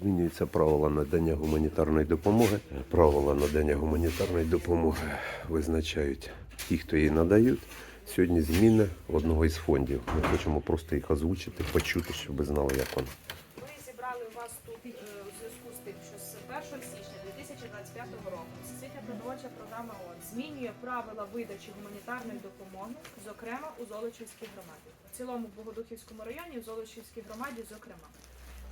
Змінюються правила надання гуманітарної допомоги. Правила надання гуманітарної допомоги визначають ті, хто її надають. Сьогодні зміни одного із фондів. Ми хочемо просто їх озвучити, почути, щоб ви знали, як воно. Ми зібрали вас тут е, у зв'язку з тим, що з 1 січня 2025 року Всесвітня продовольча програма ООН змінює правила видачі гуманітарної допомоги, зокрема у Золочівській громаді. В цілому в Богодухівському районі, в Золочівській громаді, зокрема.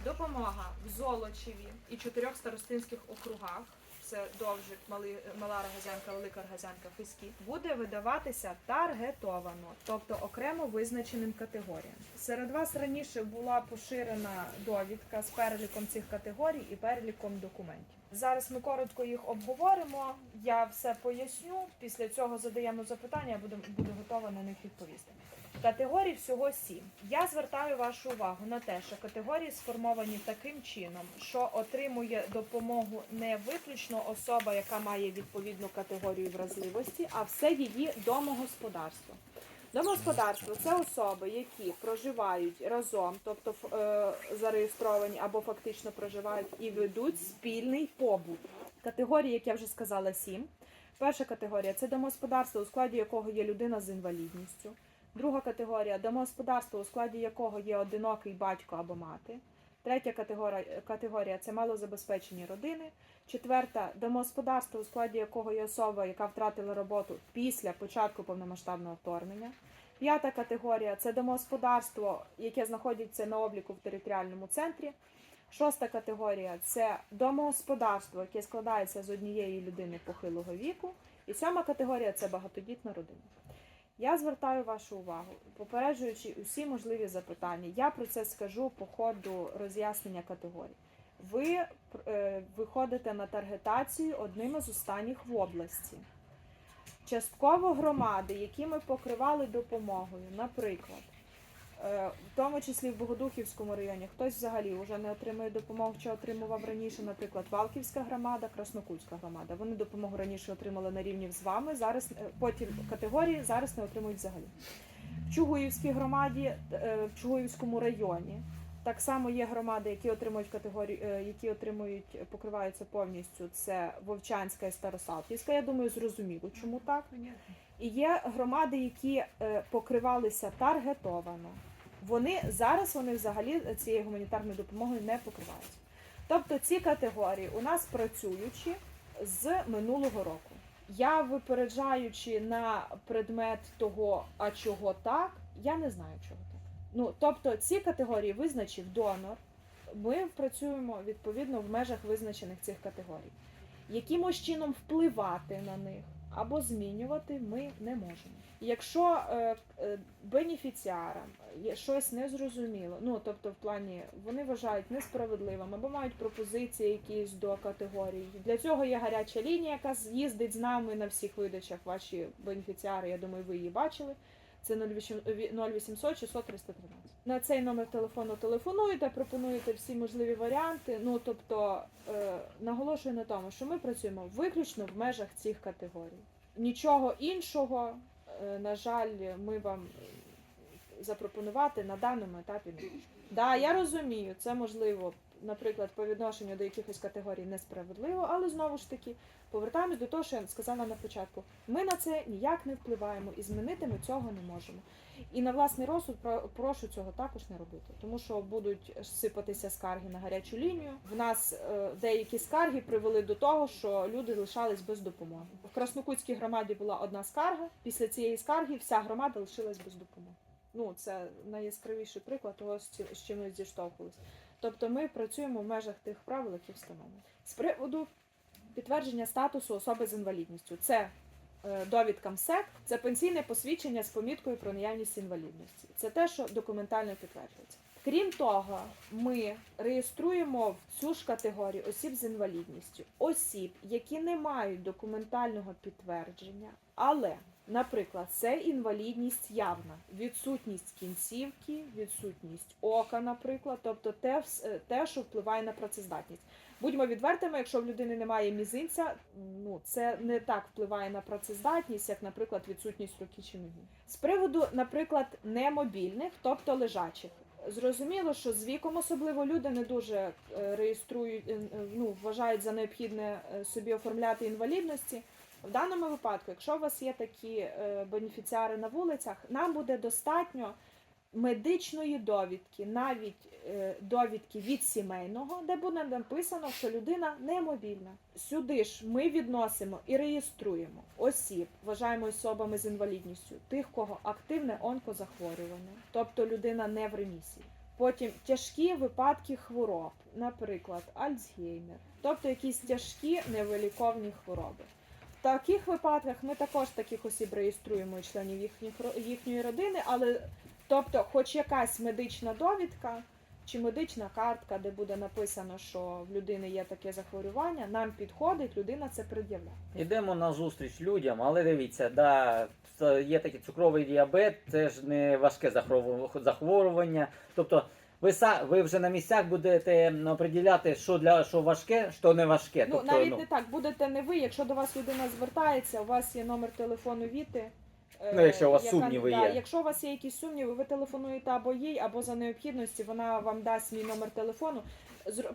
Допомога в Золочеві і чотирьох старостинських округах. Це Довжик, Мала Рогазянка, Велика Рогазянка, Фискіт, буде видаватися таргетовано, тобто окремо визначеним категоріям. Серед вас раніше була поширена довідка з переліком цих категорій і переліком документів. Зараз ми коротко їх обговоримо. Я все поясню. Після цього задаємо запитання, я буду, буду готова на них відповісти. Категорій всього сім. Я звертаю вашу увагу на те, що категорії сформовані таким чином, що отримує допомогу не виключно особа, яка має відповідну категорію вразливості, а все її домогосподарство. Домогосподарство це особи, які проживають разом, тобто е, зареєстровані або фактично проживають і ведуть спільний побут. Категорії, як я вже сказала, сім. Перша категорія це домогосподарство, у складі якого є людина з інвалідністю. Друга категорія домогосподарство, у складі якого є одинокий батько або мати. Третя категорія, категорія це малозабезпечені родини. Четверта домогосподарство, у складі якого є особа, яка втратила роботу після початку повномасштабного вторгнення. П'ята категорія це домогосподарство, яке знаходиться на обліку в територіальному центрі. Шоста категорія це домогосподарство, яке складається з однієї людини похилого віку. І сьома категорія це багатодітна родина. Я звертаю вашу увагу, попереджуючи усі можливі запитання. Я про це скажу по ходу роз'яснення категорій. Ви е, виходите на таргетацію одним із останніх в області. Частково громади, які ми покривали допомогою, наприклад, в тому числі в Богодухівському районі, хтось взагалі вже не отримує допомогу, чи отримував раніше, наприклад, Валківська громада, Краснокутська громада. Вони допомогу раніше отримали на рівні з вами, зараз е, потім категорії зараз не отримують взагалі. В Чугуївській громаді, е, в Чугуївському районі. Так само є громади, які отримують категорію, е, які отримують, покриваються повністю. Це Вовчанська і Старосалтівська. Я думаю, зрозуміло, чому так. І є громади, які е, покривалися таргетовано. Вони зараз вони взагалі цією гуманітарною допомогою не покриваються. Тобто ці категорії у нас працюючі з минулого року. Я випереджаючи на предмет того, а чого так, я не знаю, чого так. Ну тобто ці категорії визначив донор. Ми працюємо відповідно в межах визначених цих категорій. Якимось чином впливати на них або змінювати ми не можемо. Якщо е, е, бенефіціарам є щось незрозуміло, ну тобто в плані вони вважають несправедливим або мають пропозиції якісь до категорії. Для цього є гаряча лінія, яка з'їздить з нами на всіх видачах. Ваші бенефіціари, я думаю, ви її бачили. Це 0800 600 313. На цей номер телефону телефонуєте, пропонуєте всі можливі варіанти. Ну тобто е, наголошую на тому, що ми працюємо виключно в межах цих категорій. Нічого іншого, е, на жаль, ми вам запропонувати на даному етапі можемо. Да, я розумію, це можливо, наприклад, по відношенню до якихось категорій несправедливо, але знову ж таки повертаємось до того, що я сказала на початку. Ми на це ніяк не впливаємо і змінити ми цього не можемо. І на власний розсуд прошу цього також не робити, тому що будуть сипатися скарги на гарячу лінію. В нас е, деякі скарги привели до того, що люди лишались без допомоги. В Краснокутській громаді була одна скарга. Після цієї скарги вся громада лишилась без допомоги. Ну це найяскравіший приклад того, з чим ми зіштовхувалися. Тобто ми працюємо в межах тих правил, які встановлені. З приводу підтвердження статусу особи з інвалідністю. Це е, довідка МСЕК, це пенсійне посвідчення з поміткою про наявність інвалідності. Це те, що документально підтверджується. Крім того, ми реєструємо в цю ж категорію осіб з інвалідністю, осіб, які не мають документального підтвердження, але, наприклад, це інвалідність явна, відсутність кінцівки, відсутність ока, наприклад, тобто те, вс- те, що впливає на працездатність. Будьмо відвертими, якщо в людини немає мізинця, ну це не так впливає на працездатність, як, наприклад, відсутність руки чи ноги. З приводу, наприклад, немобільних, тобто лежачих. Зрозуміло, що з віком особливо люди не дуже е, реєструють, е, е, ну, вважають за необхідне собі оформляти інвалідності. В даному випадку, якщо у вас є такі бенефіціари на вулицях, нам буде достатньо медичної довідки, навіть е, довідки від сімейного, де буде написано, що людина немобільна. Сюди ж ми відносимо і реєструємо осіб, вважаємо особами з інвалідністю, тих, кого активне онкозахворювання, тобто людина не в ремісії. Потім тяжкі випадки хвороб, наприклад, Альцгеймер, тобто якісь тяжкі невиліковні хвороби. В таких випадках ми також таких осіб реєструємо членів їхніх їхньої родини, але тобто, хоч якась медична довідка чи медична картка, де буде написано, що в людини є таке захворювання, нам підходить, людина це пред'являє. Йдемо на зустріч людям, але дивіться, да, є такий цукровий діабет, це ж не важке захворювання. Тобто ви, са, ви вже на місцях будете м, определяти, що для що важке, що не важке. Ну тобто, навіть не так, будете не ви. Якщо до вас людина звертається, у вас є номер телефону Віти. Е, Ну, якщо у вас яка- сумніви да, є. Якщо у вас є якісь сумніви, ви телефонуєте або їй, або за необхідності вона вам дасть мій номер телефону.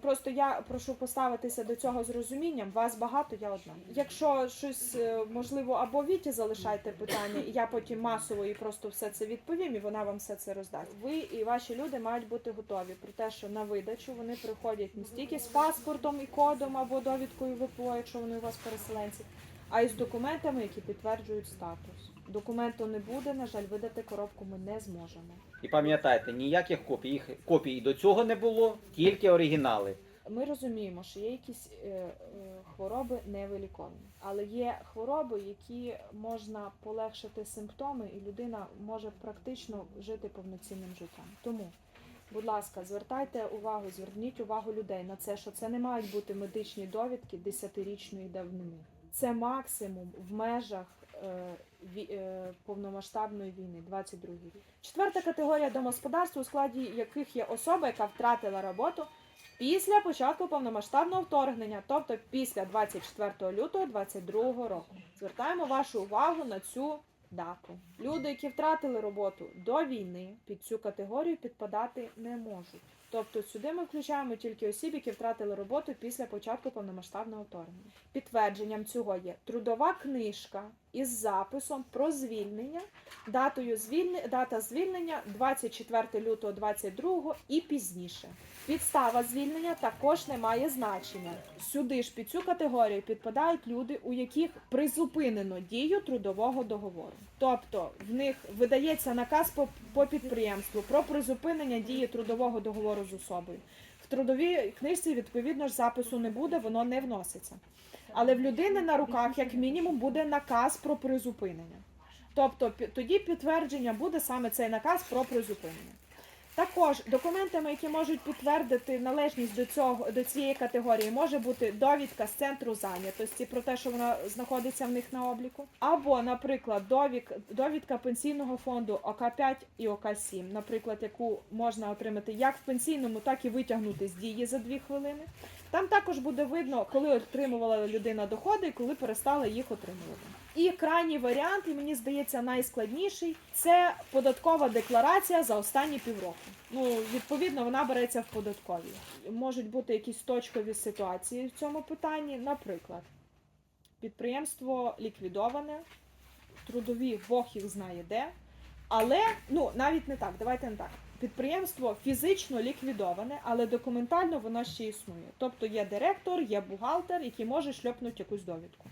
Просто я прошу поставитися до цього з розумінням. Вас багато, я одна. Якщо щось е, можливо, або Віті залишайте питання, і я потім масово і просто все це відповім, і вона вам все це роздасть. Ви і ваші люди мають бути готові про те, що на видачу вони приходять не стільки з паспортом і кодом або довідкою ВПО, якщо вони у вас переселенці, а й з документами, які підтверджують статус. Документу не буде, на жаль, видати коробку ми не зможемо. І пам'ятайте, ніяких копій. Їх копій до цього не було, тільки оригінали. Ми розуміємо, що є якісь е, е, хвороби невиліковні, але є хвороби, які можна полегшити симптоми, і людина може практично жити повноцінним життям. Тому, будь ласка, звертайте увагу, зверніть увагу людей на це, що це не мають бути медичні довідки десятирічної давнини. Це максимум в межах е, повномасштабної війни, 22 рік. Четверта категорія домогосподарств, у складі яких є особа, яка втратила роботу після початку повномасштабного вторгнення, тобто після 24 лютого 2022 року. Звертаємо вашу увагу на цю дату. Люди, які втратили роботу до війни, під цю категорію підпадати не можуть. Тобто сюди ми включаємо тільки осіб, які втратили роботу після початку повномасштабного вторгнення. Підтвердженням цього є трудова книжка із записом про звільнення, датою звільнення, дата звільнення 24 лютого 22 і пізніше. Підстава звільнення також не має значення. Сюди ж під цю категорію підпадають люди, у яких призупинено дію трудового договору. Тобто в них видається наказ по, по підприємству про призупинення дії трудового договору з особою. Трудовій книжці відповідно ж запису не буде, воно не вноситься. Але в людини на руках, як мінімум, буде наказ про призупинення. Тобто тоді підтвердження буде саме цей наказ про призупинення. Також документами, які можуть підтвердити належність до цього до цієї категорії, може бути довідка з центру зайнятості про те, що вона знаходиться в них на обліку, або, наприклад, довік, довідка пенсійного фонду ОК5 і ОК7, наприклад, яку можна отримати як в пенсійному, так і витягнути з дії за дві хвилини. Там також буде видно, коли отримувала людина доходи і коли перестала їх отримувати. І крайній варіант, і мені здається, найскладніший це податкова декларація за останні півроку. Ну, відповідно, вона береться в податковій. Можуть бути якісь точкові ситуації в цьому питанні. Наприклад, підприємство ліквідоване, трудові Бог їх знає де. Але ну навіть не так, давайте не так. Підприємство фізично ліквідоване, але документально воно ще існує. Тобто є директор, є бухгалтер, який може шльопнути якусь довідку.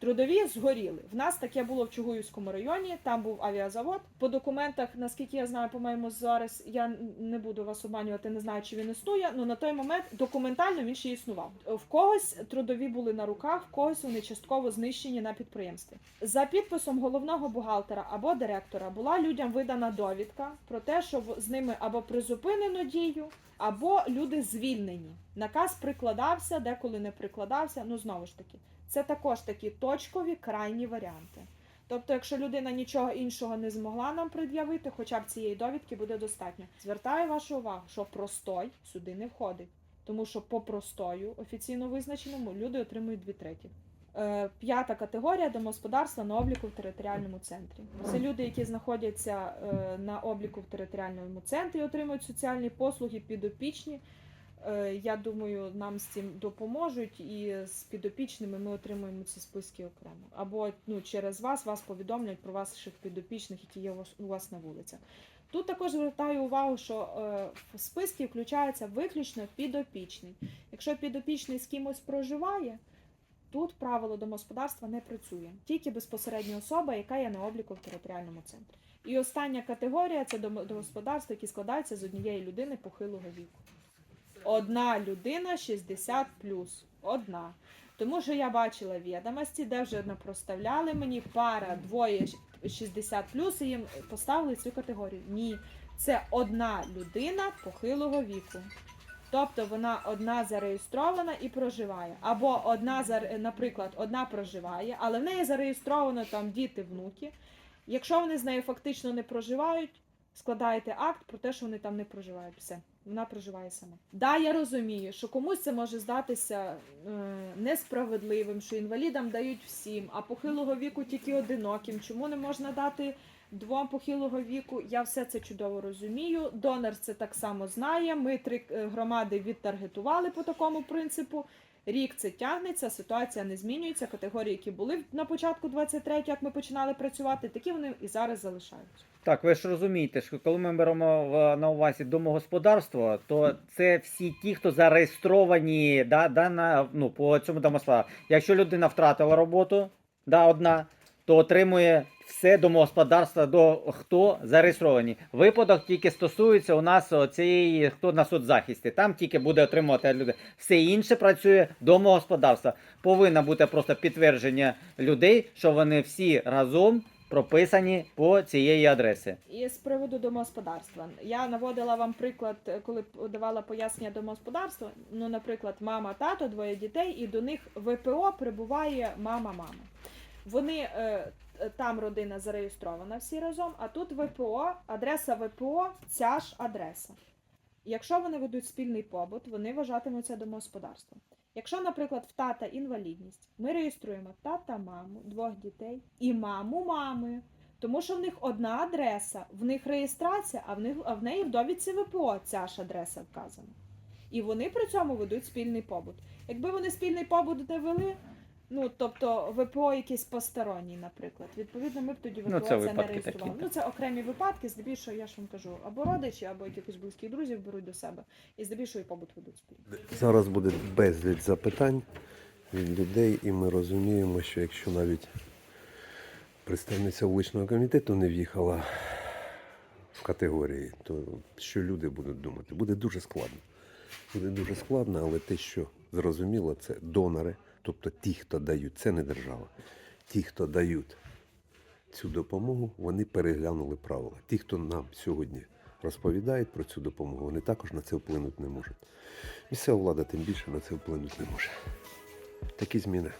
Трудові згоріли. В нас таке було в Чугуївському районі, там був авіазавод. По документах, наскільки я знаю, по-моєму, зараз я не буду вас обманювати, не знаю, чи він існує. Ну на той момент документально він ще існував. В когось трудові були на руках, в когось вони частково знищені на підприємстві. За підписом головного бухгалтера або директора була людям видана довідка про те, що з ними або призупинено дію, або люди звільнені. Наказ прикладався, деколи не прикладався. Ну знову ж таки, це також такі точкові крайні варіанти. Тобто, якщо людина нічого іншого не змогла нам пред'явити, хоча б цієї довідки буде достатньо. Звертаю вашу увагу, що простой сюди не входить, тому що по простою офіційно визначеному люди отримують дві треті. Е, П'ята категорія домогосподарства на обліку в територіальному центрі. Це люди, які знаходяться е, на обліку в територіальному центрі, отримують соціальні послуги, підопічні. Е, Я думаю, нам з цим допоможуть, і з підопічними ми отримуємо ці списки окремо. Або ну, через вас вас повідомлять про ваших підопічних, які є у вас- на вулицях. Тут також звертаю увагу, що е, в списки включається виключно підопічний. Якщо підопічний з кимось проживає, тут правило домогосподарства не працює. Тільки безпосередня особа, яка є на обліку в територіальному центрі. І остання категорія це домо- домогосподарство, яке складається з однієї людини похилого віку. Одна людина 60 Одна. Тому що я бачила відомості, де вже проставляли мені пара, двоє 60 і їм поставили цю категорію. Ні, це одна людина похилого віку. Тобто вона одна зареєстрована і проживає. Або одна наприклад, одна проживає, але в неї зареєстровано там діти, внуки. Якщо вони з нею фактично не проживають, складаєте акт про те, що вони там не проживають. Все, вона проживає сама. Да, я розумію, що комусь це може здатися е, несправедливим, що інвалідам дають всім, а похилого віку тільки одиноким. Чому не можна дати двом похилого віку? Я все це чудово розумію. Донор це так само знає. Ми три е, громади відтаргетували по такому принципу. Рік це тягнеться, ситуація не змінюється. Категорії, які були на початку 23-го, як ми починали працювати, такі вони і зараз залишаються. Так, ви ж розумієте, що коли ми беремо в- на увазі домогосподарство, то це всі ті, хто зареєстровані да, да, на, ну, по цьому домогосподарству. Якщо людина втратила роботу, да, одна, то отримує все домогосподарство до хто зареєстровані. Випадок тільки стосується у нас цієї, хто на соцзахисті. Там тільки буде отримувати люди. Все інше працює домогосподарство. Повинно бути просто підтвердження людей, що вони всі разом прописані по цієї адреси. І з приводу домогосподарства. Я наводила вам приклад, коли давала пояснення домогосподарства. Ну, наприклад, мама, тато, двоє дітей, і до них ВПО прибуває мама, мама. Вони е, там родина зареєстрована всі разом, а тут ВПО, адреса ВПО, ця ж адреса. Якщо вони ведуть спільний побут, вони вважатимуться домогосподарством. Якщо, наприклад, в тата інвалідність, ми реєструємо тата, маму, двох дітей і маму мами. Тому що в них одна адреса, в них реєстрація, а в них а в неї в довідці ВПО ця ж адреса вказана. І вони при цьому ведуть спільний побут. Якби вони спільний побут не вели, ну тобто ВПО якийсь посторонній, наприклад, відповідно, ми б тоді ВПО Ну, це це, не реєстрували. такі, Ну це окремі випадки, здебільшого я ж вам кажу, або родичі, або якихось близьких друзів беруть до себе, і здебільшого і побут ведуть спільно. Зараз буде безліч запитань від людей, і ми розуміємо, що якщо навіть представниця вуличного комітету не в'їхала в категорії, то що люди будуть думати? Буде дуже складно. Буде дуже складно, але те, що зрозуміло, це донори, тобто ті, хто дають, це не держава. Ті, хто дають цю допомогу, вони переглянули правила. Ті, хто нам сьогодні розповідають про цю допомогу, вони також на це вплинути не можуть. Місцева влада тим більше на це вплинути не може. Такі зміни.